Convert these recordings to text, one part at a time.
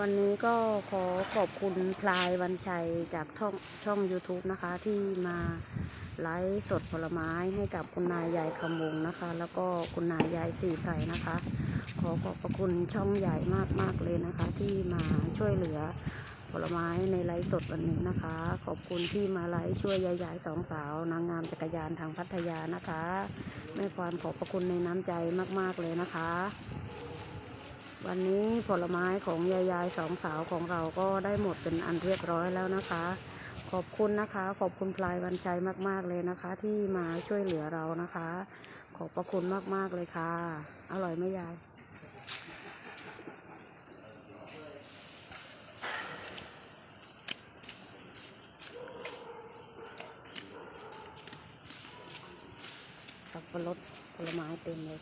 วันนี้ก็ขอขอบคุณพลายวันชัยจากช่องช่อง YouTube นะคะ ที่มาไลฟ์สดผลไม้ให้กับคุณนายยายคำวงนะคะ แล้วก็คุณนายยายสี่ไผ่นะคะ ขอขอบพระคุณช่องใหญ่มาก ๆ เลยนะคะ ที่มาช่วยเหลือผลไม้ในไลฟ์สดวันนี้นะคะ ขอบคุณที่มาไลฟ์ช่วยยายยายสองสาวนางงามจักรยานทางพัทยานะคะแม่ควานขอบพระคุณในน้ำใจมาก ๆ เลยนะคะ วันนี้ผลไม้ของยายยายสองสาวของเราก็ได้หมดเป็นอันเรียบร้อยแล้วนะคะ ขอบคุณนะคะ ขอบคุณพลายวันชัยมาก ๆ เลยนะคะ ที่มาช่วยเหลือเรานะคะ ขอบพระคุณมาก ๆ เลยค่ะ อร่อยไหมยายสับปะรดผลไม้เต็มเลย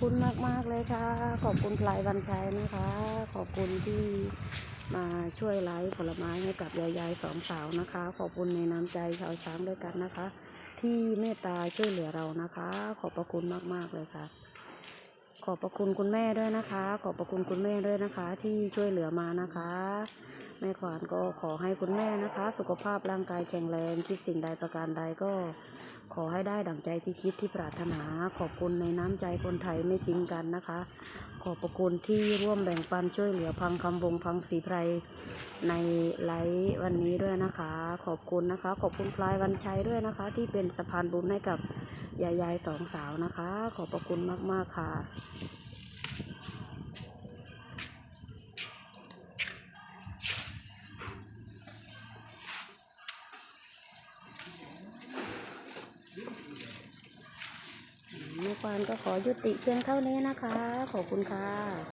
คุณมาก ๆ เลยค่ะ ขอบคุณพลายวันชัยนะคะ ขอบคุณที่มาช่วยไลฟ์ผลไม้ให้กับยายยายสองสาวนะคะ ขอบคุณในน้ำใจชาวช้างด้วยกันนะคะ ที่เมตตาช่วยเหลือเรานะคะ ขอบพระคุณมากๆเลยค่ะ ขอบพระคุณคุณแม่ด้วยนะคะ ขอบพระคุณคุณแม่ด้วยนะคะ ที่ช่วยเหลือมานะคะ แม่ขวานก็ขอให้คุณแม่นะคะ สุขภาพร่างกายแข็งแรงคิดสิ่งใดประการใดก็ขอให้ได้ดั่งใจที่คิดที่ปรารถนา ขอบคุณในน้ำใจคนไทยไม่ทิ้งกันนะคะ ขอบพระคุณที่ร่วมแบ่งปันช่วยเหลือพังคำวงพังศรีไพรในไลฟ์วันนี้ด้วยนะคะ ขอบคุณนะคะ ขอบคุณพลายวันชัยด้วยนะคะ ที่เป็นสะพานบุญให้กับยายยายสองสาวนะคะ ขอบพระคุณมากๆค่ะ แม่ควานก็ขอยุติเพียงเท่านี้นะคะ ขอบคุณค่ะ